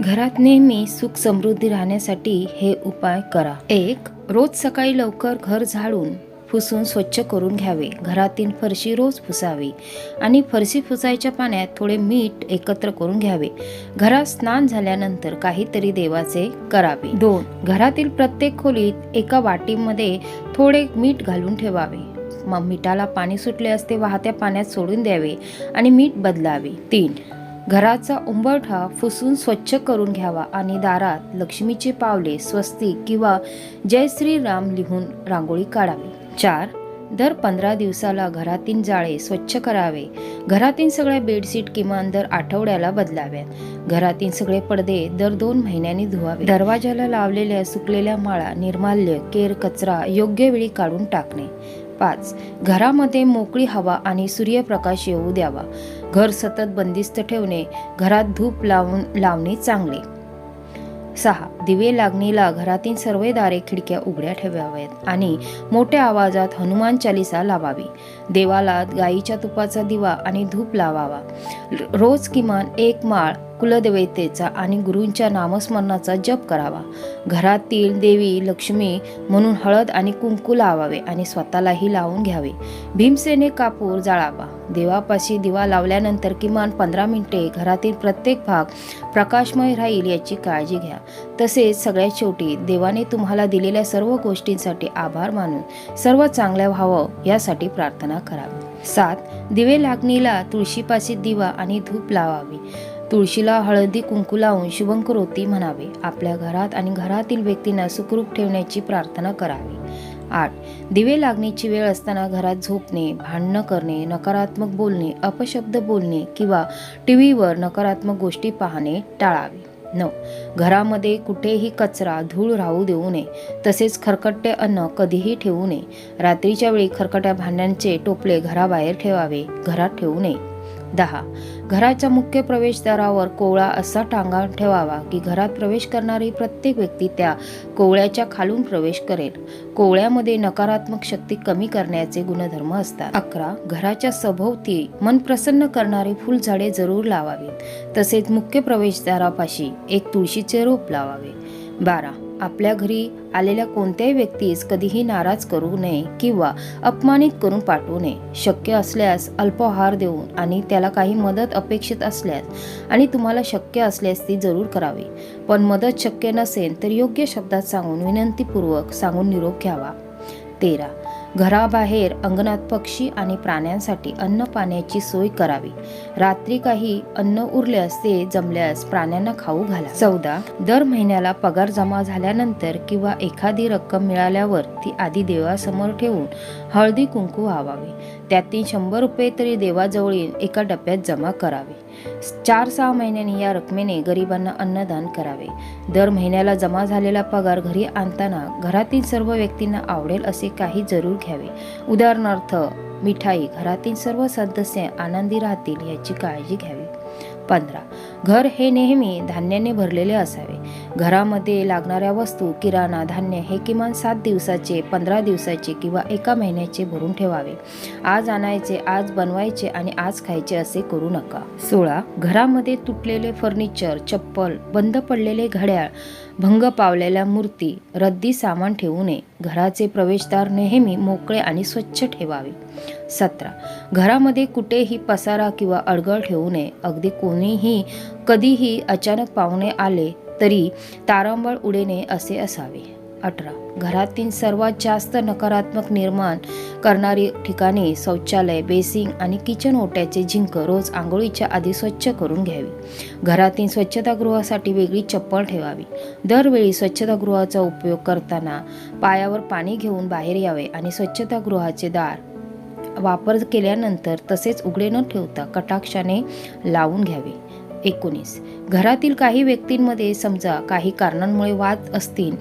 घरात नेहमी सुख समृद्धी राहण्यासाठी हे उपाय करा. एक रोज सकाळी लवकर घर झाडून पुसून स्वच्छ करून घ्यावे. घरातील फरशी रोज पुसावी आणि फरशी पुसायच्या पाण्यात थोडे मीठ एकत्र करून घ्यावे. घरात स्नान झाल्यानंतर काहीतरी देवाचे करावे. दोन घरातील प्रत्येक खोलीत एका वाटीमध्ये थोडे मीठ घालून ठेवावे. मग मिठाला पाणी सुटले असते वाहत्या पाण्यात सोडून द्यावे आणि मीठ बदलावे. तीन घराचा उंबरठा फुसून स्वच्छ करून घ्यावा आणि दारात लक्ष्मीचे पावले स्वस्तिक किंवा जय श्रीराम लिहून रांगोळी काढावी. चार दर पंधरा दिवसाला घरातील जाळे स्वच्छ करावे. घरातील सगळ्या बेडशीट किमान दर आठवड्याला बदलाव्यात. घरातील सगळे पडदे दर दोन महिन्यांनी धुवावे. दरवाजाला लावलेल्या सुकलेल्या माळा निर्माल्य केर कचरा योग्य वेळी काढून टाकणे. पाच घरामध्ये मोकळी हवा आणि सूर्यप्रकाश येऊ द्यावा. घर सतत बंदिस्त ठेवणे घरात धूप लावून लावणे चांगले. सहा. दिवे लागणीला घरातील सर्व दारे खिडक्या उघड्या ठेवाव्यात आणि मोठ्या आवाजात हनुमान चालिसा लावावी. देवाला गाईच्या तुपाचा दिवा आणि धूप लावावा. रोज किमान एक माळ कुलदेवतेचा आणि गुरूंच्या नामस्मरणाचा जप करावा. घरातील देवी लक्ष्मी म्हणून हळद आणि कुंकू लावावे आणि स्वतःलाही लावून घ्यावे. भीमसेने कापूर जाळावा. देवापाशी दिवा लावल्यानंतर किमान पंधरा मिनिटे घरातील प्रत्येक भाग प्रकाशमय राहील याची काळजी घ्या. तसेच सगळ्यात शेवटी देवाने तुम्हाला दिलेल्या सर्व गोष्टींसाठी आभार मानून सर्व चांगल्या व्हावं यासाठी प्रार्थना करावी. सात. दिवे लागणीला तुळशीपाशी दिवा आणि धूप लावावी. तुळशीला हळदी कुंकू लावून शुभंकरोती म्हणावे. आपल्या घरात आणि घरातील व्यक्तींना सुखरूप ठेवण्याची प्रार्थना करावी. आठ. दिवे लागण्याची वेळ असताना घरात झोपणे भांडणं करणे नकारात्मक बोलणे अपशब्द बोलणे किंवा टी व्हीवर नकारात्मक गोष्टी पाहणे टाळावे. नऊ. घरामध्ये कुठेही कचरा धूळ राहू देऊ नये. तसेच खरकटे अन्न कधीही ठेवू नये. रात्रीच्या वेळी खरकट्या भांड्यांचे टोपले घराबाहेर ठेवावे घरात ठेवू नये. दहा. घराच्या मुख्य प्रवेशद्वारावर कोवळा असा टांगा ठेवावा की घरात प्रवेश करणारी प्रत्येक व्यक्ती त्या कोवळ्याच्या खालून प्रवेश करेल. कोवळ्यामध्ये नकारात्मक शक्ती कमी करण्याचे गुणधर्म असतात. अकरा. घराच्या सभोवती मन प्रसन्न करणारी फुलझाडे जरूर लावावीत. तसेच मुख्य प्रवेशद्वारापाशी एक तुळशीचे रोप लावावे. बारा. आपल्या घरी आलेल्या कोणत्याही व्यक्तीस कधीही नाराज करू नये किंवा अपमानित करून पाठवू नये. शक्य असल्यास अल्पाहार देऊन आणि त्याला काही मदत अपेक्षित असल्यास आणि तुम्हाला शक्य असल्यास ती जरूर करावी. पण मदत शक्य नसेल तर योग्य शब्दात सांगून विनंतीपूर्वक सांगून निरोप घ्यावा. तेरा. घराबाहेर अंगणात पक्षी आणि प्राण्यांसाठी अन्न पाण्याची सोय करावी. रात्री काही अन्न उरल्यास ते जमल्यास प्राण्यांना खाऊ घाला. चौदा. दर महिन्याला पगार जमा झाल्यानंतर किंवा एखादी रक्कम मिळाल्यावर ती आधी देवासमोर ठेवून हळदी कुंकू व्हावावे. त्यातील शंभर रुपये तरी देवाजवळील एका डब्यात जमा करावे. चार सहा महिन्यांनी या रकमेने गरिबांना अन्नदान करावे. दर महिन्याला जमा झालेला पगार घरी आणताना घरातील सर्व व्यक्तींना आवडेल असे काही जरूर घ्यावे. उदाहरणार्थ मिठाई घरातील सर्व सदस्य आनंदी राहतील याची काळजी घ्यावी. पंधरा. घर हे नेहमी धान्याने भरलेले असावे. घरामध्ये लागणाऱ्या वस्तू किराणा धान्य हे किमान सात दिवसाचे पंधरा दिवसाचे किंवा एका महिन्याचे भरून ठेवावे. आज आणायचे आज बनवायचे आणि आज खायचे असे करू नका. सोळा. घरामध्ये तुटलेले फर्निचर चप्पल बंद पडलेले घड्याळ भंग पावलेल्या मूर्ती रद्दी सामान ठेवू नये. घराचे प्रवेशद्वार नेहमी मोकळे आणि स्वच्छ ठेवावे. सतरा. घरामध्ये कुठेही पसारा किंवा अडगळ ठेवू नये. अगदी कोणीही कधीही अचानक पाहुणे आले तरी तारांबळ उडेने असे असावे. अठरा. घरातील सर्वात जास्त नकारात्मक निर्माण करणारी ठिकाणे शौचालय बेसिंग आणि किचन ओट्याचे झिंक रोज आंघोळीच्या आधी स्वच्छ करून घ्यावी. घरातील स्वच्छतागृहासाठी वेगळी चप्पल ठेवावी. दरवेळी स्वच्छतागृहाचा उपयोग करताना पायावर पाणी घेऊन बाहेर यावे आणि स्वच्छतागृहाचे दार वापर केल्यानंतर तसेच उघडे न ठेवता कटाक्षाने लावून घ्यावे. एकोणीस. घरातील काही व्यक्तींमध्ये समजा काही कारणांमुळे वाद असतील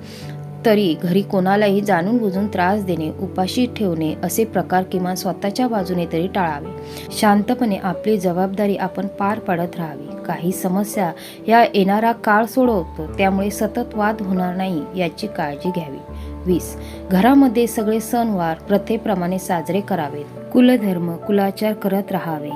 तरी घरी कोणालाही जाणून बुजून त्रास देणे उपाशी ठेवणे असे प्रकार किमान स्वतःच्या बाजूने तरी टाळावे. शांतपणे आपली जबाबदारी आपण पार पाडत राहावी. काही समस्या या येणारा काळ सोडवतो त्यामुळे सतत वाद होणार नाही याची काळजी घ्यावी. वीस. घरामध्ये सगळे सणवार प्रथेप्रमाणे साजरे करावेत. कुलधर्म कुलाचार करत राहावे.